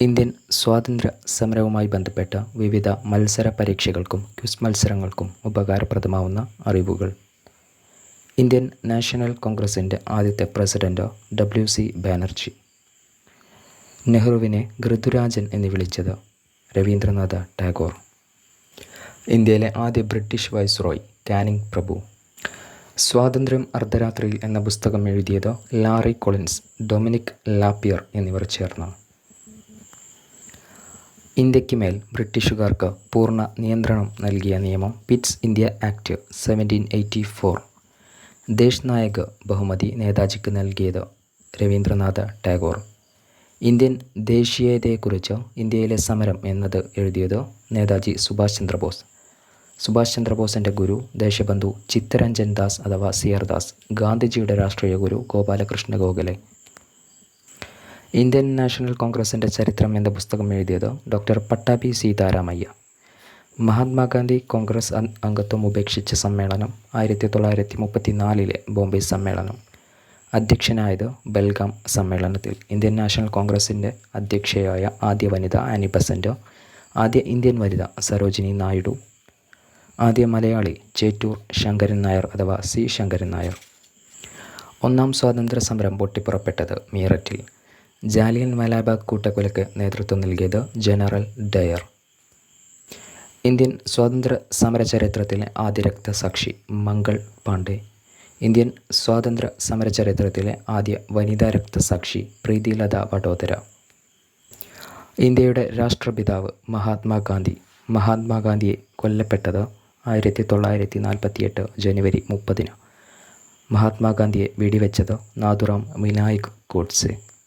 Indian സ്വാതന്ത്ര്യ സമരവുമായി ബന്ധപ്പെട്ട വിവിധ മത്സര പരീക്ഷകൾക്കും ക്വിസ് മത്സരങ്ങൾക്കും ഉപകാരപ്രദമാവുന്ന അറിവുകൾ. ഇന്ത്യൻ നാഷണൽ കോൺഗ്രസിന്റെ ആദ്യത്തെ പ്രസിഡന്റ് ഡബ്ല്യു സി ബാനർജി. നെഹ്റുവിനെ ഋതുരാജൻ എന്ന് വിളിച്ചത് രവീന്ദ്രനാഥ ടാഗോർ. ഇന്ത്യയിലെ ആദ്യ ബ്രിട്ടീഷ് വൈസ്രോയ് കാനിങ് പ്രഭു. സ്വാതന്ത്ര്യം അർദ്ധരാത്രിയിൽ എന്ന പുസ്തകം എഴുതിയത് ലാറി കൊളിൻസ് ഡൊമിനിക് ലാപ്പിയർ എന്നിവർ ചേർന്ന് ഇന്ത്യയ്ക്ക് മേൽ ബ്രിട്ടീഷുകാർക്ക് പൂർണ നിയന്ത്രണം നൽകിയ നിയമം Pitt's India Act seventeen eighty four Desh Nayak ബഹുമതി നേതാജിക്ക് നൽകിയത് രവീന്ദ്രനാഥ് ടാഗോർ. ഇന്ത്യൻ ദേശീയതയെക്കുറിച്ച് ഇന്ത്യയിലെ സമരം എന്നത് എഴുതിയത് നേതാജി സുഭാഷ് ചന്ദ്രബോസ്. സുഭാഷ് ചന്ദ്രബോസിന്റെ ഗുരു ദേശബന്ധു ചിത്തരഞ്ജൻ ദാസ് അഥവാ സിയർ ദാസ് ഗാന്ധിജിയുടെ രാഷ്ട്രീയ ഗുരു ഗോപാലകൃഷ്ണ ഗോഖലെ. ഇന്ത്യൻ നാഷണൽ കോൺഗ്രസിന്റെ ചരിത്രം എന്ന പുസ്തകം എഴുതിയത് ഡോക്ടർ പട്ടാഭി സീതാരാമയ്യ. മഹാത്മാഗാന്ധി കോൺഗ്രസ് അംഗത്വം ഉപേക്ഷിച്ച സമ്മേളനം ആയിരത്തി തൊള്ളായിരത്തി മുപ്പത്തി നാലിലെ ബോംബെ സമ്മേളനം. അധ്യക്ഷനായത് ബൽഗാം സമ്മേളനത്തിൽ ഇന്ത്യൻ നാഷണൽ കോൺഗ്രസിന്റെ അധ്യക്ഷയായ ആദ്യ വനിത ആനി ബസന്റോ ആദ്യ ഇന്ത്യൻ വനിത സരോജിനി നായിഡു ആദ്യ മലയാളി ചേറ്റൂർ ശങ്കരൻ നായർ അഥവാ സി ശങ്കരൻ നായർ. ഒന്നാം സ്വാതന്ത്ര്യ സമരം പൊട്ടിപ്പുറപ്പെട്ടത് മീററ്റിൽ. ജാലിയൻ വാലാബാഗ് കൂട്ടക്കൊലയ്ക്ക് നേതൃത്വം നൽകിയത് ജനറൽ ഡയർ. ഇന്ത്യൻ സ്വാതന്ത്ര്യ സമര ചരിത്രത്തിലെ ആദ്യ രക്തസാക്ഷി മംഗൾ പാണ്ഡെ. ഇന്ത്യൻ സ്വാതന്ത്ര്യ സമര ചരിത്രത്തിലെ ആദ്യ വനിതാ രക്തസാക്ഷി പ്രീതിലത വഡോദര. ഇന്ത്യയുടെ രാഷ്ട്രപിതാവ് മഹാത്മാഗാന്ധി. മഹാത്മാഗാന്ധിയെ കൊല്ലപ്പെട്ടത് ആയിരത്തി തൊള്ളായിരത്തി നാൽപ്പത്തിയെട്ട് ജനുവരി മുപ്പതിന്. മഹാത്മാഗാന്ധിയെ വെടിവെച്ചത് നാഥുറാം വിനായക് ഗോഡ്സെ.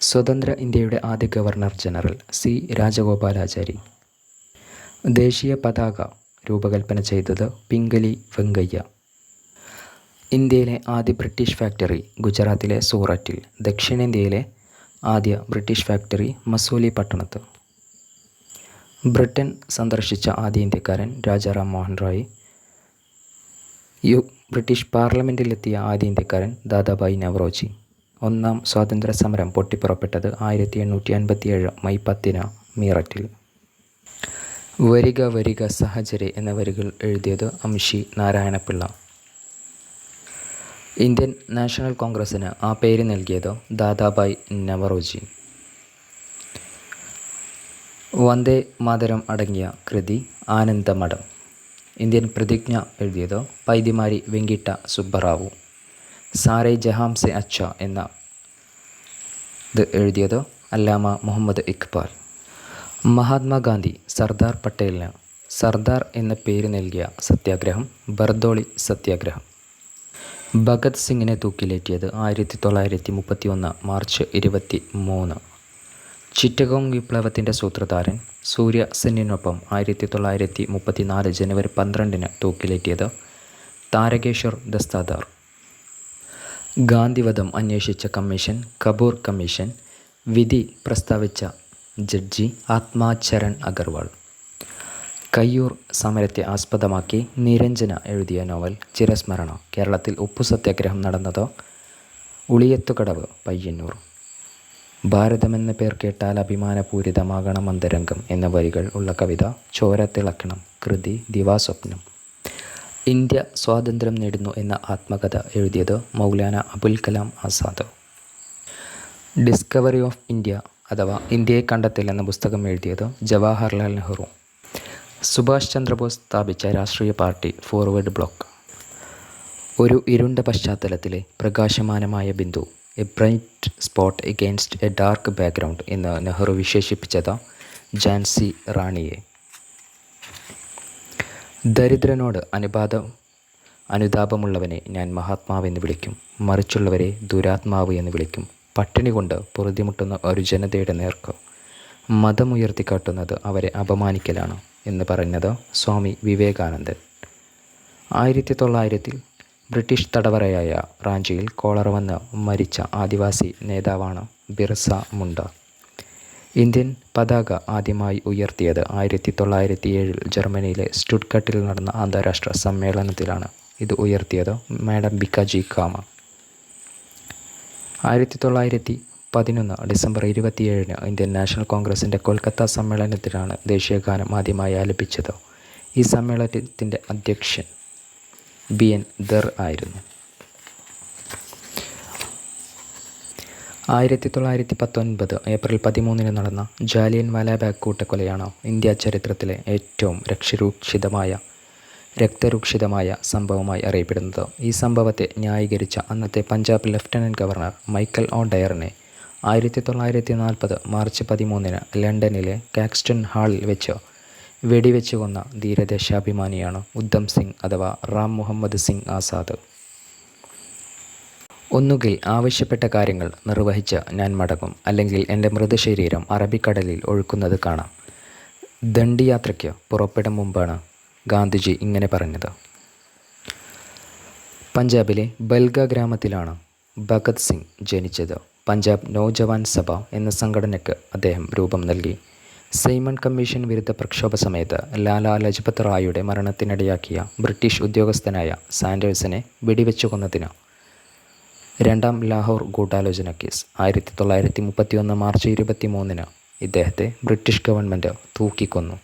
സ്വതന്ത്ര ഇന്ത്യയുടെ ആദ്യ ഗവർണർ ജനറൽ സി രാജഗോപാലാചാരി. ദേശീയ പതാക രൂപകൽപ്പന ചെയ്തത് പിംഗലി വെങ്കയ്യ. ഇന്ത്യയിലെ ആദ്യ ബ്രിട്ടീഷ് ഫാക്ടറി ഗുജറാത്തിലെ സൂററ്റിൽ ദക്ഷിണേന്ത്യയിലെ ആദ്യ ബ്രിട്ടീഷ് ഫാക്ടറി മസൂലി പട്ടണത്ത്. ബ്രിട്ടൻ സന്ദർശിച്ച ആദ്യ ഇന്ത്യക്കാരൻ രാജാറാം മോഹൻ റോയ്. യു ബ്രിട്ടീഷ് പാർലമെന്റിലെത്തിയ ആദ്യ ഇന്ത്യക്കാരൻ ദാദാബായി നവറോജി. ഒന്നാം സ്വാതന്ത്ര്യ സമരം പൊട്ടിപ്പുറപ്പെട്ടത് ആയിരത്തി എണ്ണൂറ്റി അൻപത്തിയേഴ് മെയ് പത്തിന് മീററ്റിൽ. വരിക വരിക സഹചരെ എന്ന വരികൾ എഴുതിയത് അംഷി നാരായണപിള്ള. ഇന്ത്യൻ നാഷണൽ കോൺഗ്രസ്സിന് ആ പേര് നൽകിയത് ദാദാബായ് നവറോജി. വന്ദേ മാതരം അടങ്ങിയ കൃതി ആനന്ദമഠം. ഇന്ത്യൻ പ്രതിജ്ഞ എഴുതിയത് പൈതിമാരി വെങ്കിട്ട സുബ്ബറാവു. സാരേ ജഹാം സെ അച്ച എന്ന ഇത് എഴുതിയത് അല്ലാമ മുഹമ്മദ് ഇക്ബാൽ മഹാത്മാഗാന്ധി സർദാർ പട്ടേലിന് സർദാർ എന്ന പേര് നൽകിയ സത്യാഗ്രഹം ബർദോളി സത്യാഗ്രഹം. ഭഗത് സിംഗിനെ തൂക്കിലേറ്റിയത് ആയിരത്തി തൊള്ളായിരത്തി മുപ്പത്തി ഒന്ന് മാർച്ച് ഇരുപത്തി മൂന്ന് ചിറ്റഗോങ് വിപ്ലവത്തിന്റെ സൂത്രധാരൻ സൂര്യ സെന്നിനൊപ്പം ആയിരത്തി തൊള്ളായിരത്തി മുപ്പത്തി നാല് ജനുവരി പന്ത്രണ്ടിന് തൂക്കിലേറ്റിയത് താരകേശ്വർ ദസ്താദാർ. ഗാന്ധിവധം അന്വേഷിച്ച കമ്മീഷൻ കപൂർ കമ്മീഷൻ വിധി പ്രസ്താവിച്ച ജഡ്ജി ആത്മാചരൺ അഗർവാൾ. കയ്യൂർ സമരത്തെ ആസ്പദമാക്കി നിരഞ്ജന എഴുതിയ നോവൽ ചിരസ്മരണ. കേരളത്തിൽ ഉപ്പു സത്യാഗ്രഹം നടന്നതോ? ഉളിയത്തുകടവ് പയ്യന്നൂർ. ഭാരതമെന്ന പേർ കേട്ടാൽ അഭിമാനപൂരിതമാകണം അന്തരംഗം എന്ന വരികൾ ഉള്ള കവിത ചോര തിളക്കണം കൃതി ദിവാസ്വപ്നം. ഇന്ത്യ സ്വാതന്ത്ര്യം നേടുന്നു എന്ന ആത്മകഥ എഴുതിയത് Maulana Abul Kalam Azad. Discovery of India അഥവാ ഇന്ത്യയെ കണ്ടെത്തൽ എന്ന പുസ്തകം എഴുതിയത് ജവഹർലാൽ നെഹ്റു. സുഭാഷ് ചന്ദ്രബോസ് സ്ഥാപിച്ച രാഷ്ട്രീയ പാർട്ടി ഫോർവേഡ് ബ്ലോക്ക് ഒരു ഇരുണ്ട പശ്ചാത്തലത്തിലെ പ്രകാശമാനമായ Bindu a bright spot against a dark background എന്ന് നെഹ്റു വിശേഷിപ്പിച്ചത് ജാൻസി റാണിയെ. ദരിദ്രനോട് അനുപാതം അനുതാപമുള്ളവനെ ഞാൻ മഹാത്മാവെന്ന് വിളിക്കും. മറിച്ചുള്ളവരെ ദുരാത്മാവ് എന്ന് വിളിക്കും. പട്ടിണി കൊണ്ട് പൊറുതിമുട്ടുന്ന ഒരു ജനതയുടെ നേർക്ക് മതമുയർത്തിക്കാട്ടുന്നത് അവരെ അപമാനിക്കലാണ് എന്ന് പറഞ്ഞത് സ്വാമി വിവേകാനന്ദൻ. ആയിരത്തി തൊള്ളായിരത്തിൽ ബ്രിട്ടീഷ് തടവറയായ റാഞ്ചിയിൽ കോളറ വന്ന് മരിച്ച ആദിവാസി നേതാവാണ് ബിർസ മുണ്ട. ഇന്ത്യൻ പതാക ആദ്യമായി ഉയർത്തിയത് ആയിരത്തി തൊള്ളായിരത്തി ഏഴിൽ ജർമ്മനിയിലെ സ്റ്റുഡ്കട്ടിൽ നടന്ന അന്താരാഷ്ട്ര സമ്മേളനത്തിലാണ് ഇത് ഉയർത്തിയത് മാഡം ബിക്കാജി കാമ. ആയിരത്തി തൊള്ളായിരത്തി പതിനൊന്ന് ഡിസംബർ ഇരുപത്തിയേഴിന് ഇന്ത്യൻ നാഷണൽ കോൺഗ്രസിന്റെ കൊൽക്കത്ത സമ്മേളനത്തിലാണ് ദേശീയഗാനം ആദ്യമായി ആലപിച്ചത്. ഈ സമ്മേളനത്തിന്റെ അധ്യക്ഷൻ ബി എൻ ദർ ആയിരുന്നു. ആയിരത്തി തൊള്ളായിരത്തി പത്തൊൻപത് ഏപ്രിൽ പതിമൂന്നിന് നടന്ന ജാലിയൻ വാലാബാഗ് കൂട്ടക്കൊലയാണ് ഇന്ത്യ ചരിത്രത്തിലെ ഏറ്റവും രക്ഷരൂക്ഷിതമായ രക്തരൂക്ഷിതമായ സംഭവമായി അറിയപ്പെടുന്നത്. ഈ സംഭവത്തെ ന്യായീകരിച്ച അന്നത്തെ Punjab lieutenant governor Michael O ഡയറിനെ ആയിരത്തി തൊള്ളായിരത്തി നാൽപ്പത് മാർച്ച് പതിമൂന്നിന് ലണ്ടനിലെ കാക്സ്റ്റൺ ഹാളിൽ വെച്ച് വെടിവെച്ച് കൊന്ന ധീരദേശാഭിമാനിയാണ് ഉദ്ധം സിംഗ് അഥവാ റാം മുഹമ്മദ് സിംഗ് ആസാദ്. ഒന്നുകിൽ ആവശ്യപ്പെട്ട കാര്യങ്ങൾ നിർവഹിച്ച് ഞാൻ മടങ്ങും അല്ലെങ്കിൽ എന്റെ മൃതശരീരം അറബിക്കടലിൽ ഒഴുക്കുന്നത് കാണാം. ദണ്ഡിയാത്രയ്ക്ക് പുറപ്പെടും മുമ്പാണ് ഗാന്ധിജി ഇങ്ങനെ പറഞ്ഞത്. പഞ്ചാബിലെ ബൽഗ ഗ്രാമത്തിലാണ് ഭഗത് സിംഗ് ജനിച്ചത്. പഞ്ചാബ് നൗജവാൻ സഭ എന്ന സംഘടനയ്ക്ക് അദ്ദേഹം രൂപം നൽകി. സൈമൺ കമ്മീഷൻ വിരുദ്ധ പ്രക്ഷോഭ സമയത്ത് ലാലാ ലജ്പത് റായിയുടെ മരണത്തിനിടയാക്കിയ ബ്രിട്ടീഷ് ഉദ്യോഗസ്ഥനായ സാൻഡേഴ്സിനെ വെടിവെച്ചു കൊന്നതിന് രണ്ടാം ലാഹോർ ഗൂഢാലോചന കേസ്. ആയിരത്തി തൊള്ളായിരത്തി മുപ്പത്തി ഒന്ന് മാർച്ച് ഇരുപത്തി മൂന്നിന് ഇദ്ദേഹത്തെ ബ്രിട്ടീഷ് ഗവൺമെന്റ് തൂക്കിക്കൊന്നു.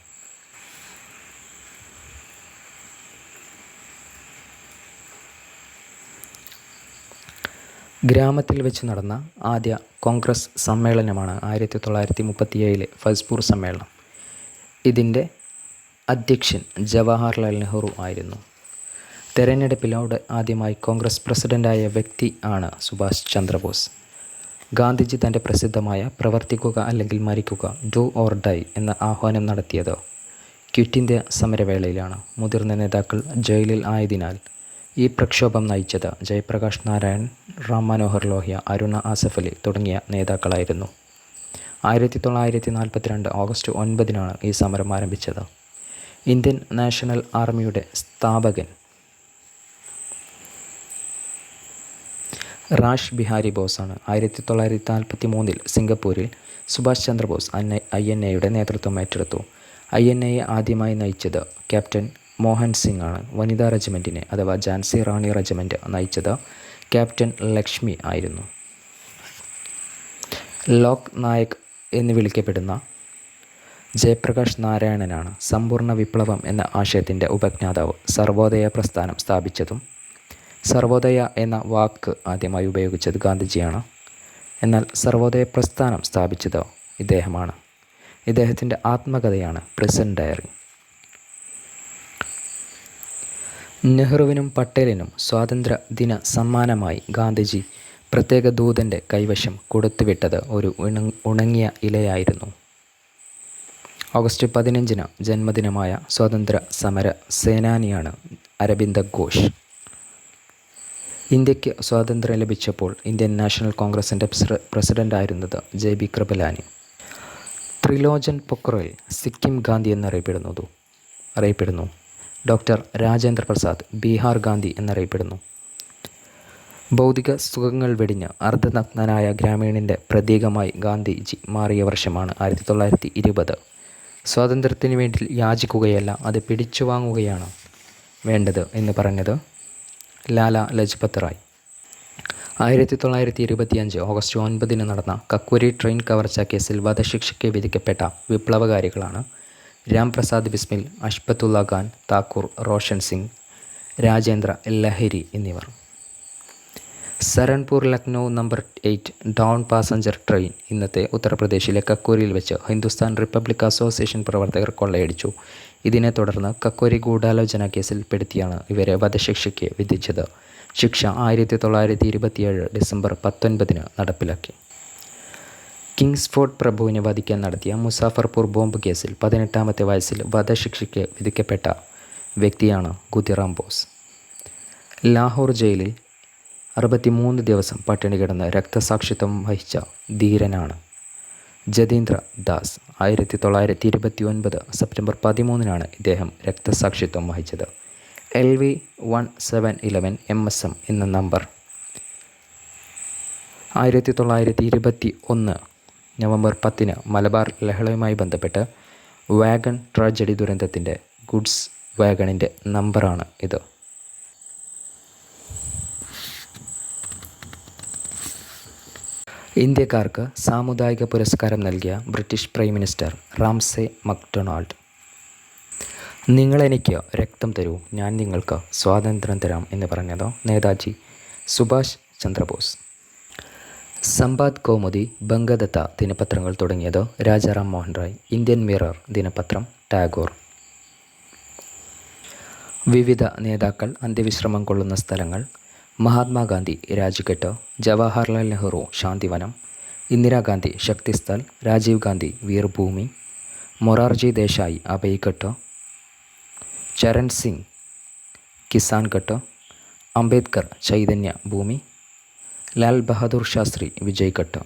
ഗ്രാമത്തിൽ വെച്ച് നടന്ന ആദ്യ കോൺഗ്രസ് സമ്മേളനമാണ് ആയിരത്തി തൊള്ളായിരത്തി മുപ്പത്തിയേഴിലെ ഫസ്പൂർ സമ്മേളനം. ഇതിന്റെ അധ്യക്ഷൻ ജവഹർലാൽ നെഹ്റു ആയിരുന്നു. തെരഞ്ഞെടുപ്പിലൂടെ ആദ്യമായി കോൺഗ്രസ് പ്രസിഡന്റായ വ്യക്തി ആണ് സുഭാഷ് ചന്ദ്രബോസ്. ഗാന്ധിജി തന്റെ പ്രസിദ്ധമായ പ്രവർത്തിക്കുക അല്ലെങ്കിൽ മരിക്കുക ഡു ഓർ ഡൈ എന്ന ആഹ്വാനം നടത്തിയത് ക്വിറ്റ് ഇന്ത്യ സമരവേളയിലാണ്. മുതിർന്ന നേതാക്കൾ ജയിലിൽ ആയതിനാൽ ഈ പ്രക്ഷോഭം നയിച്ചത് ജയപ്രകാശ് നാരായൺ റാം മനോഹർ ലോഹ്യ അരുണ ആസഫ് അലി തുടങ്ങിയ നേതാക്കളായിരുന്നു. ആയിരത്തി തൊള്ളായിരത്തി നാൽപ്പത്തിരണ്ട് ഓഗസ്റ്റ് ഒൻപതിനാണ് ഈ സമരം ആരംഭിച്ചത്. ഇന്ത്യൻ നാഷണൽ ആർമിയുടെ സ്ഥാപകൻ റാഷ് ബിഹാരി ബോസാണ്. ആയിരത്തി തൊള്ളായിരത്തി നാൽപ്പത്തി മൂന്നിൽ സിംഗപ്പൂരിൽ സുഭാഷ് ചന്ദ്രബോസ് ഐ എൻ എയുടെ നേതൃത്വം ഏറ്റെടുത്തു. ഐ എൻ എയെ ആദ്യമായി നയിച്ചത് ക്യാപ്റ്റൻ മോഹൻ സിംഗ് ആണ് വനിതാ റെജിമെന്റിനെ അഥവാ ജാൻസി റാണി റെജിമെന്റ് നയിച്ചത് ക്യാപ്റ്റൻ ലക്ഷ്മി ആയിരുന്നു. ലോക് നായക് എന്ന് വിളിക്കപ്പെടുന്ന ജയപ്രകാശ് നാരായണനാണ് സമ്പൂർണ വിപ്ലവം എന്ന ആശയത്തിന്റെ ഉപജ്ഞാതാവ് സർവോദയ പ്രസ്ഥാനം സ്ഥാപിച്ചതും സർവോദയ എന്ന വാക്ക് ആദ്യമായി ഉപയോഗിച്ചത് ഗാന്ധിജിയാണ്. എന്നാൽ സർവോദയ പ്രസ്ഥാനം സ്ഥാപിച്ചത് ഇദ്ദേഹമാണ്. ഇദ്ദേഹത്തിന്റെ ആത്മകഥയാണ് പ്രിസൺ ഡയറി നെഹ്റുവിനും പട്ടേലിനും സ്വാതന്ത്ര്യ ദിന സമ്മാനമായി ഗാന്ധിജി പ്രത്യേക ദൂതന്റെ കൈവശം കൊടുത്തുവിട്ടത് ഒരു ഉണങ്ങിയ ഇലയായിരുന്നു. ഓഗസ്റ്റ് പതിനഞ്ചിന് ജന്മദിനമായ സ്വാതന്ത്ര്യ സമര സേനാനിയാണ് അരബിന്ദ ഘോഷ്. ഇന്ത്യയ്ക്ക് സ്വാതന്ത്ര്യം ലഭിച്ചപ്പോൾ ഇന്ത്യൻ നാഷണൽ കോൺഗ്രസിന്റെ പ്രസിഡന്റായിരുന്നത് ജെ ബി കൃപലാനി. ത്രിലോചൻ പൊക്രോയിൽ സിക്കിം ഗാന്ധി എന്നറിയപ്പെടുന്നത് അറിയപ്പെടുന്നു. ഡോക്ടർ രാജേന്ദ്ര പ്രസാദ് ബീഹാർ ഗാന്ധി എന്നറിയപ്പെടുന്നു. ഭൗതിക സുഖങ്ങൾ വെടിഞ്ഞ് അർദ്ധനഗ്നനായ ഗ്രാമീണിന്റെ പ്രതീകമായി ഗാന്ധിജി മാറിയ വർഷമാണ് ആയിരത്തി തൊള്ളായിരത്തി ഇരുപത് സ്വാതന്ത്ര്യത്തിന് വേണ്ടി യാചിക്കുകയല്ല അത് പിടിച്ചു വാങ്ങുകയാണ് വേണ്ടത് എന്ന് പറഞ്ഞത് ലാല ലജ്പത് റായ് ആയിരത്തി തൊള്ളായിരത്തി ഇരുപത്തിയഞ്ച് ഓഗസ്റ്റ് ഒൻപതിന് നടന്ന കക്വരി ട്രെയിൻ കവർച്ച കേസിൽ വധശിക്ഷയ്ക്ക് വിധിക്കപ്പെട്ട വിപ്ലവകാരികളാണ് രാംപ്രസാദ് ബിസ്മിൽ അഷ്പത്തുള്ള ഖാൻ താക്കൂർ റോഷൻ സിംഗ് രാജേന്ദ്ര ലഹരി എന്നിവർ. Saranpur Lucknow number eight down passenger train ഇന്നത്തെ ഉത്തർപ്രദേശിലെ കക്കൂരിൽ വെച്ച് ഹിന്ദുസ്ഥാൻ റിപ്പബ്ലിക് അസോസിയേഷൻ പ്രവർത്തകർ കൊള്ളയടിച്ചു. ഇതിനെ തുടർന്ന് കക്കോരി ഗൂഢാലോചന കേസിൽ പെടുത്തിയാണ് ഇവരെ വധശിക്ഷയ്ക്ക് വിധിച്ചത്. ശിക്ഷ ആയിരത്തി തൊള്ളായിരത്തി ഇരുപത്തിയേഴ് ഡിസംബർ പത്തൊൻപതിന് നടപ്പിലാക്കി. കിങ്സ്ഫോർഡ് പ്രഭുവിനെ വധിക്കാൻ നടത്തിയ മുസാഫർപൂർ ബോംബ് കേസിൽ പതിനെട്ടാമത്തെ വയസ്സിൽ വധശിക്ഷയ്ക്ക് വിധിക്കപ്പെട്ട വ്യക്തിയാണ് ഗുതിറാം ബോസ് ലാഹോർ ജയിലിൽ അറുപത്തിമൂന്ന് ദിവസം പട്ടിണി കിടന്ന് രക്തസാക്ഷിത്വം വഹിച്ച ധീരനാണ് ജതീന്ദ്ര ദാസ് ആയിരത്തി തൊള്ളായിരത്തി ഇരുപത്തി ഒൻപത് സെപ്റ്റംബർ പതിമൂന്നിനാണ് ഇദ്ദേഹം രക്തസാക്ഷിത്വം വഹിച്ചത്. L V one seven eleven M S M എന്ന നമ്പർ. ആയിരത്തി തൊള്ളായിരത്തി ഇരുപത്തി ഒന്ന് നവംബർ പത്തിന് മലബാർ ലഹളയുമായി ബന്ധപ്പെട്ട് വാഗൺ ട്രാജഡി ദുരന്തത്തിന്റെ ഗുഡ്സ് വാഗണിന്റെ നമ്പറാണ് ഇത്. ഇന്ത്യക്കാർക്ക് സാമുദായിക പുരസ്കാരം നൽകിയ British prime minister Ramsay MacDonald. നിങ്ങളെനിക്ക് രക്തം തരൂ. ഞാൻ നിങ്ങൾക്ക് സ്വാതന്ത്ര്യം തരാം എന്ന് പറഞ്ഞതോ? നേതാജി സുഭാഷ് ചന്ദ്രബോസ്. സമ്പാദ് കൗമുദി ബംഗദത്ത ദിനപത്രങ്ങൾ തുടങ്ങിയതോ? രാജാറാം മോഹൻ റായ് ഇന്ത്യൻ മിറർ ദിനപത്രം ടാഗോർ. വിവിധ നേതാക്കൾ അന്ത്യവിശ്രമം കൊള്ളുന്ന സ്ഥലങ്ങൾ മഹാത്മാഗാന്ധി രാജ്ഘട്ട് ജവഹർലാൽ നെഹ്റു ശാന്തിവനം ഇന്ദിരാഗാന്ധി ശക്തിസ്ഥൽ രാജീവ് ഗാന്ധി വീർഭൂമി മൊറാർജി ദേശായി അഭയ്ഘട്ട് ചരൺ സിംഗ് കിസാൻ ഘട്ട് അംബേദ്കർ ചൈതന്യ ഭൂമി ലാൽ ബഹദൂർ ശാസ്ത്രി വിജയ് ഘട്ട്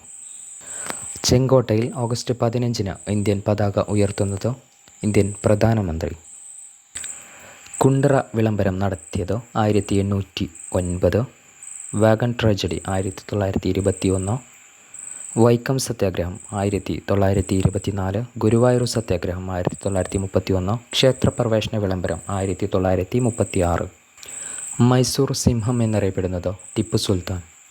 ചെങ്കോട്ടയിൽ ഓഗസ്റ്റ് പതിനഞ്ചിന് ഇന്ത്യൻ പതാക ഉയർത്തുന്നത് ഇന്ത്യൻ പ്രധാനമന്ത്രി കുണ്ടറ വിളംബരം നടത്തിയതോ ആയിരത്തി എണ്ണൂറ്റി ഒൻപതോ വാഗൺ ട്രാജഡി ആയിരത്തി തൊള്ളായിരത്തി ഇരുപത്തി ഒന്നോ വൈക്കം സത്യാഗ്രഹം ആയിരത്തി തൊള്ളായിരത്തി ഇരുപത്തി നാല് ഗുരുവായൂർ സത്യാഗ്രഹം ആയിരത്തി തൊള്ളായിരത്തി മുപ്പത്തി ഒന്നോ ക്ഷേത്രപ്രവേശന വിളംബരം ആയിരത്തി തൊള്ളായിരത്തി മുപ്പത്തി ആറ് മൈസൂർ സിംഹം എന്നറിയപ്പെടുന്നതോ ടിപ്പു സുൽത്താൻ.